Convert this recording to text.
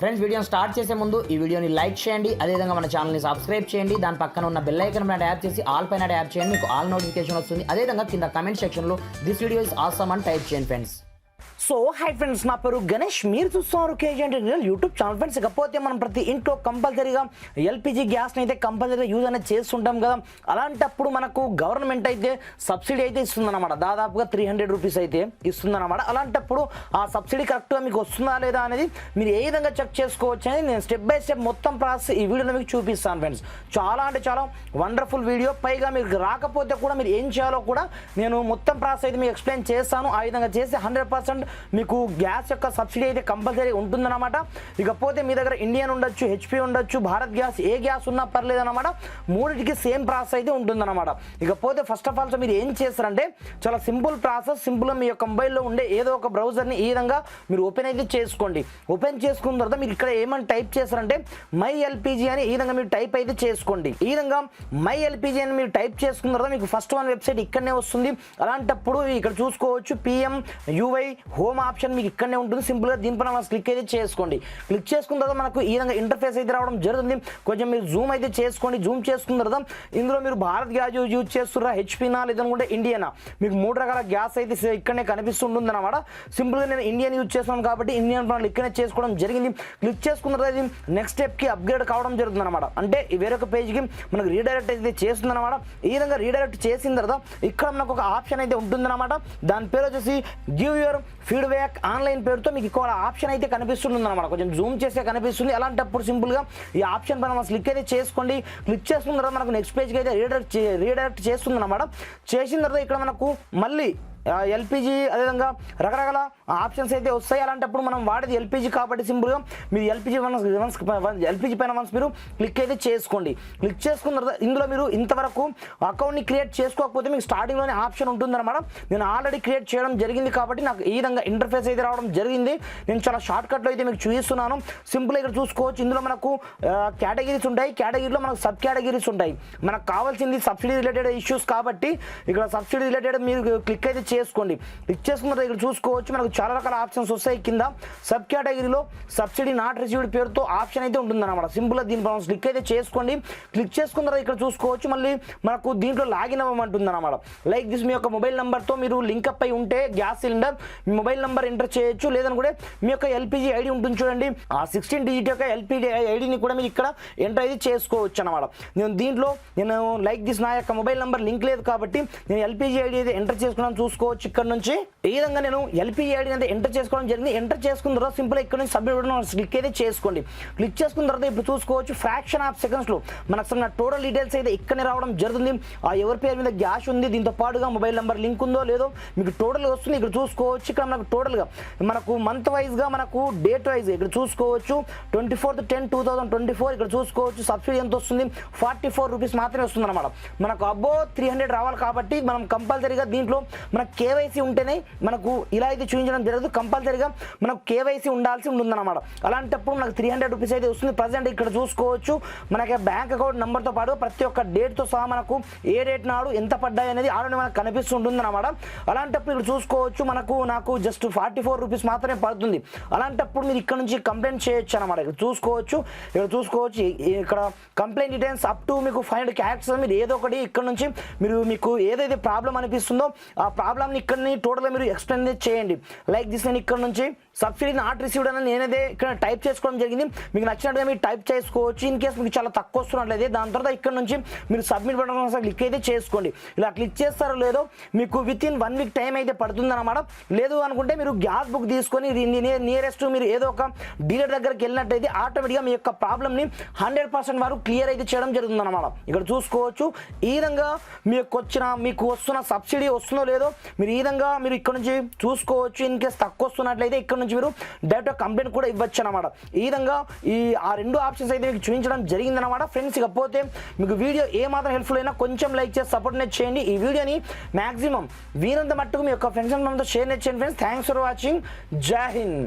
Friends వీడియోని start చేసే ముందు ఈ వీడియోని లైక్ చేయండి. అదేవిధంగా మన ఛానల్ని సబ్స్క్రైబ్ చేయండి. దాని పక్కన ఉన్న బెల్ ఐకన్ పైన యాప్ చేసి ఆల్ పైన యాప్ చేయండి. మీకు ఆల్ నోటిఫికేషన్ వస్తుంది. అదేవిధంగా కింద కమెంట్ సెక్షన్లో దిస్ వీడియో ఇస్ ఆసమ్ అని టైప్ చేయండి ఫ్రెండ్స్ సో హై ఫ్రెండ్స్ నా పేరు గణేష్. మీరు చూస్తున్నారు KG real YouTube channel friends ఇకపోతే మనం ప్రతి ఇంట్లో కంపల్సరీగా ఎల్పిజి గ్యాస్ని అయితే కంపల్సరీగా యూజ్ అనేది చేస్తుంటాం కదా. అలాంటప్పుడు మనకు గవర్నమెంట్ అయితే సబ్సిడీ అయితే ఇస్తుందన్నమాట. దాదాపుగా త్రీ హండ్రెడ్ రూపీస్ అయితే ఇస్తుందన్నమాట. అలాంటప్పుడు ఆ సబ్సిడీ కరెక్ట్గా మీకు వస్తుందా లేదా అనేది మీరు ఏ విధంగా చెక్ చేసుకోవచ్చు అనేది నేను స్టెప్ బై స్టెప్ మొత్తం ప్రాసెస్ ఈ వీడియోలో మీకు చూపిస్తాను ఫ్రెండ్స్ చాలా అంటే చాలా వండర్ఫుల్ వీడియో పైగా మీకు రాకపోతే కూడా మీరు ఏం చేయాలో కూడా నేను మొత్తం ప్రాసెస్ అయితే మీకు ఎక్స్ప్లెయిన్ చేస్తాను. ఆ విధంగా చేసి హండ్రెడ్ పర్సెంట్ మీకు గ్యాస్ యొక్క సబ్సిడీ అయితే కంపల్సరీ ఉంటుందన్నమాట. ఇకపోతే మీ దగ్గర ఇండియన్ ఉండొచ్చు హెచ్పి ఉండొచ్చు భారత్ గ్యాస్ ఏ గ్యాస్ ఉన్నా పర్లేదు అనమాట మూడింటికి సేమ్ ప్రాసెస్ అయితే ఉంటుందన్నమాట. ఇకపోతే ఫస్ట్ ఆఫ్ ఆల్ మీరు ఏం చేస్తారంటే చాలా సింపుల్ ప్రాసెస్ సింపుల్ మీ యొక్క మొబైల్లో ఉండే ఏదో ఒక బ్రౌజర్ని ఈ విధంగా మీరు ఓపెన్ అయితే చేసుకోండి. ఓపెన్ చేసుకున్న తర్వాత మీరు ఇక్కడ ఏమని టైప్ చేస్తారంటే మై ఎల్పిజి అని ఈ విధంగా మీరు టైప్ అయితే చేసుకోండి. ఈ విధంగా మై ఎల్పిజి అని మీరు టైప్ చేసుకున్న తర్వాత మీకు ఫస్ట్ వన్ వెబ్సైట్ ఇక్కడనే వస్తుంది. అలాంటప్పుడు ఇక్కడ చూసుకోవచ్చు పిఎం యూఐ హోమ్ ఆప్షన్ మీకు ఇక్కడనే ఉంటుంది. సింపుల్గా దీనిపైన మనం క్లిక్ అయితే చేసుకోండి. క్లిక్ చేసుకున్న తర్వాత మనకు ఈ విధంగా ఇంటర్ఫేస్ అయితే రావడం జరుగుతుంది. కొంచెం మీరు జూమ్ అయితే చేసుకోండి. జూమ్ చేసుకున్న తర్వాత ఇందులో మీరు భారత్ గ్యాస్ యూజ్ చేస్తున్నారా హెచ్పీనా లేదనుకుంటే ఇండియనా మీకు మూడు రకాల గ్యాస్ అయితే ఇక్కడనే కనిపిస్తుంటుంది అనమాట సింపుల్గా నేను ఇండియన్ యూజ్ చేస్తున్నాను కాబట్టి ఇండియన్ ప్లాన్ ఇక్కడనే చేసుకోవడం జరిగింది. క్లిక్ చేసుకున్న తర్వాత ఇది నెక్స్ట్ స్టెప్కి అప్గ్రేడ్ కావడం జరుగుతుంది అనమాట అంటే వేరొక పేజ్కి మనకు రీడైరెక్ట్ అయితే చేస్తుంది అనమాట ఈ విధంగా రీడైరెక్ట్ చేసిన తర్వాత ఇక్కడ మనకు ఒక ఆప్షన్ అయితే ఉంటుందన్నమాట. దాని పేరు వచ్చేసి గివ్ యువర్ ఫీడ్బ్యాక్ ఆన్లైన్ పేరుతో మీకు ఇక్కడ ఆప్షన్ అయితే కనిపిస్తుంది అనమాట కొంచెం జూమ్ చేస్తే కనిపిస్తుంది. అలాంటప్పుడు సింపుల్గా ఈ ఆప్షన్ పైన మనం క్లిక్ అయితే చేసుకోండి. క్లిక్ చేసుకున్న తర్వాత మనకు నెక్స్ట్ పేజ్కి అయితే రీడైరెక్ట్ రీడైరెక్ట్ చేస్తుంది అనమాట చేసిన తర్వాత ఇక్కడ మనకు మళ్ళీ ఎల్పిజి అదేవిధంగా రకరకాల ఆప్షన్స్ అయితే వస్తాయి. అలాంటప్పుడు మనం వాడేది ఎల్పిజి కాబట్టి సింపుల్గా మీరు ఎల్పిజి వన్స్ ఎల్పిజి పైన వన్స్ మీరు క్లిక్ అయితే చేసుకోండి. క్లిక్ చేసుకున్న తర్వాత ఇందులో మీరు ఇంతవరకు అకౌంట్ని క్రియేట్ చేసుకోకపోతే మీకు స్టార్టింగ్లోనే ఆప్షన్ ఉంటుందన్నమాట. నేను ఆల్రెడీ క్రియేట్ చేయడం జరిగింది కాబట్టి నాకు ఈ విధంగా ఇంటర్ఫేస్ అయితే రావడం జరిగింది. నేను చాలా షార్ట్ కట్లో అయితే మీకు చూపిస్తున్నాను. సింపుల్ ఇక్కడ చూసుకోవచ్చు. ఇందులో మనకు కేటగిరీస్ ఉంటాయి. కేటగిరీలో మనకు సబ్ కేటగిరీస్ ఉంటాయి. మనకు కావాల్సింది సబ్సిడీ రిలేటెడ్ ఇష్యూస్ కాబట్టి ఇక్కడ సబ్సిడీ రిలేటెడ్ మీరు క్లిక్ అయితే చేసుకోండి. క్లిక్ చేసుకున్న తర్వాత ఇక్కడ చూసుకోవచ్చు. మనకు చాలా రకాల ఆప్షన్స్ వస్తాయి. కింద సబ్ కేటగిరీలో సబ్సిడీ నాట్ రిసీవ్డ్ పేరుతో ఆప్షన్ అయితే ఉంటుందన్నమాట. సింపుల్గా దీని మనం క్లిక్ అయితే చేసుకోండి. క్లిక్ చేసుకున్న తర్వాత ఇక్కడ చూసుకోవచ్చు. మళ్ళీ మనకు దీంట్లో లాగిన్ అవ్వమంటుంది అనమాట లైక్ దిస్ మీ యొక్క మొబైల్ నెంబర్తో మీరు లింక్ అప్ అయి ఉంటే గ్యాస్ సిలిండర్ మీ మొబైల్ నెంబర్ ఎంటర్ చేయొచ్చు. లేదని కూడా మీ యొక్క ఎల్పిజి ఐడి ఉంటుంది చూడండి. ఆ సిక్స్టీన్ డిజిట్ యొక్క ఎల్పిజి ఐడిని కూడా మీరు ఇక్కడ ఎంటర్ అయితే చేసుకోవచ్చు అనమాట నేను దీంట్లో నేను లైక్ దిస్ నా యొక్క మొబైల్ నెంబర్ లింక్ లేదు కాబట్టి నేను ఎల్పిజి ఐడి అయితే ఎంటర్ చేసుకున్నాను చూసుకోవచ్చు ఇక్కడ నుంచి. ఈ విధంగా నేను ఎల్పీ ఐడి అయితే ఎంటర్ చేసుకోవడం జరిగింది. ఎంటర్ చేసుకున్న తర్వాత సింపుల్ ఇక్కడ నుంచి సబ్మిట్ క్లిక్ అయితే చేసుకోండి. క్లిక్ చేసుకున్న తర్వాత ఇప్పుడు చూసుకోవచ్చు ఫ్రాక్షన్ ఆఫ్ సెకండ్స్లో మనకు అసలు నా టోటల్ డీటెయిల్స్ అయితే ఇక్కడనే రావడం జరుగుతుంది. ఆ ఎవరి పేరు మీద గ్యాష్ ఉంది దీంతో పాటుగా మొబైల్ నెంబర్ లింక్ ఉందో లేదో మీకు టోటల్ వస్తుంది. ఇక్కడ చూసుకోవచ్చు ఇక్కడ మనకు టోటల్గా మనకు మంత్ వైజ్గా మనకు డేట్ వైజ్ ఇక్కడ చూసుకోవచ్చు. Twenty fourth ten two thousand twenty four ఇక్కడ చూసుకోవచ్చు. సబ్సిడీ ఎంత వస్తుంది? ఫార్టీ ఫోర్ రూపీస్ మాత్రమే వస్తుంది అనమాట మనకు అబ్బో త్రీ హండ్రెడ్ రావాలి కాబట్టి మనం కంపల్సరీగా దీంట్లో మనకు కేవైసీ ఉంటేనే మనకు ఇలా అయితే చూపించడం జరగదు. కంపల్సరీగా మనకు కేవైసీ ఉండాల్సి ఉంటుందన్నమాట. అలాంటప్పుడు మనకు త్రీ హండ్రెడ్ రూపీస్ అయితే వస్తుంది. ప్రజెంట్ ఇక్కడ చూసుకోవచ్చు. మనకి బ్యాంక్ అకౌంట్ నెంబర్తో పాటు ప్రతి ఒక్క డేట్తో సహా మనకు ఏ డేట్ నాడు ఎంత పడ్డాయి అనేది ఆల్రెడీ మనకు కనిపిస్తుంటుంది అనమాట అలాంటప్పుడు ఇక్కడ చూసుకోవచ్చు. మనకు నాకు జస్ట్ ఫార్టీ ఫోర్ రూపీస్ మాత్రమే పడుతుంది. అలాంటప్పుడు మీరు ఇక్కడ నుంచి కంప్లైంట్ చేయొచ్చు అనమాట ఇక్కడ చూసుకోవచ్చు. ఇక్కడ చూసుకోవచ్చు. ఇక్కడ కంప్లైంట్ డీటెయిల్స్ అప్ టు మీకు ఫైవ్ హండ్రెడ్ క్యారెక్టర్స్ మీరు ఏదో ఒకటి ఇక్కడ నుంచి మీరు మీకు ఏదైతే ప్రాబ్లం అనిపిస్తుందో ఆ ప్రాబ్లం ప్రాబ్లమ్ని ఇక్కడ టోటల్గా మీరు ఎక్స్ప్లెయిన్ చేయండి. లైక్ దిస్ నేను ఇక్కడ నుంచి సబ్సిడీ నాట్ రిసీవ్డ్ అని నేనైతే ఇక్కడ టైప్ చేసుకోవడం జరిగింది. మీకు నచ్చినట్టుగా మీరు టైప్ చేసుకోవచ్చు. ఇన్ కేస్ మీకు చాలా తక్కువ వస్తున్నట్లయితే దాని తర్వాత ఇక్కడ నుంచి మీరు సబ్మిట్ బటన్ క్లిక్ అయితే చేసుకోండి. ఇలా క్లిక్ చేస్తారో లేదో మీకు within one week time అయితే పడుతుందన్నమాట. లేదు అనుకుంటే మీరు గ్యాస్ బుక్ తీసుకొని నియరెస్ట్ మీరు ఏదో ఒక డీలర్ దగ్గరికి వెళ్ళినట్టయితే ఆటోమేటిక్గా మీ యొక్క ప్రాబ్లమ్ని హండ్రెడ్ పర్సెంట్ వరకు క్లియర్ అయితే చేయడం జరుగుతుంది అనమాట ఇక్కడ చూసుకోవచ్చు. ఈ విధంగా మీకు వచ్చిన మీకు వస్తున్న సబ్సిడీ వస్తుందో లేదో మీరు ఈ విధంగా మీరు ఇక్కడ నుంచి చూసుకోవచ్చు ఇన్ కేస్ తక్కువ వస్తున్నట్లయితే ఇక్కడ నుంచి మీరు డైరెక్ట్ కంప్లైంట్ కూడా ఇవ్వచ్చు అనమాట ఈ విధంగా ఈ ఆ రెండు ఆప్షన్స్ అయితే మీకు చూపించడం జరిగిందనమాట ఫ్రెండ్స్ ఇకపోతే మీకు వీడియో ఏ మాత్రం హెల్ప్ఫుల్ అయినా కొంచెం లైక్ చేసి సపోర్ట్ చేయండి. ఈ వీడియోని మాక్సిమం వీరంత మట్టుకు మీ యొక్క ఫ్రెండ్స్ అండ్ షేర్ చేయండి. ఫ్రెండ్స్ థ్యాంక్స్ ఫర్ వాచింగ్ జై హింద్